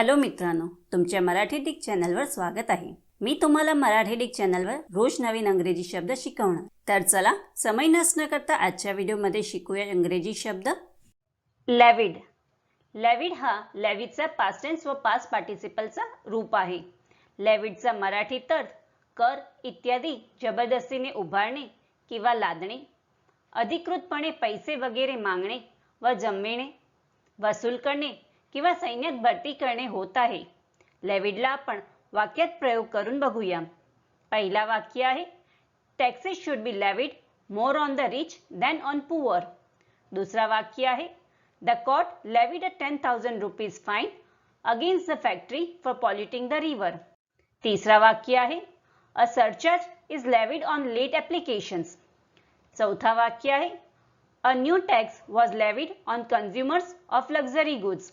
Hello मित्रांनो तुमच्या Marathi Dick चॅनलवर स्वागत आहे. मी तुम्हाला मराठी डिक चॅनलवर रोज नवीन अंग्रेजी शब्द शिकवणार. तर चला समय नसणं करता आजच्या व्हिडिओमध्ये शिकूया इंग्रजी शब्द. लॅविड. लॅविड हा लॅविडचा पास्टेन्स व पास पार्टिसिपलचा रूप आहे. लॅविडचा मराठी तर कर इत्यादी जबरदस्तीने उभारणे किंवा लादणे अधिकृतपणे पैसे वगैरे मागणे व जमविणे वसूल करणे किंवा सैन्यात भरती करणे होत आहे. लेविडला वाक्यात प्रयोग करून बघूया. पहिला वाक्य आहे taxes should be levied more on the rich than on poor दुसरा वाक्य आहे the court levied a ten thousand rupees fine against the factory for polluting the river तिसरा वाक्य आहे a surcharge is levied on late applications चौथा वाक्य आहे a new tax was levied on consumers of luxury goods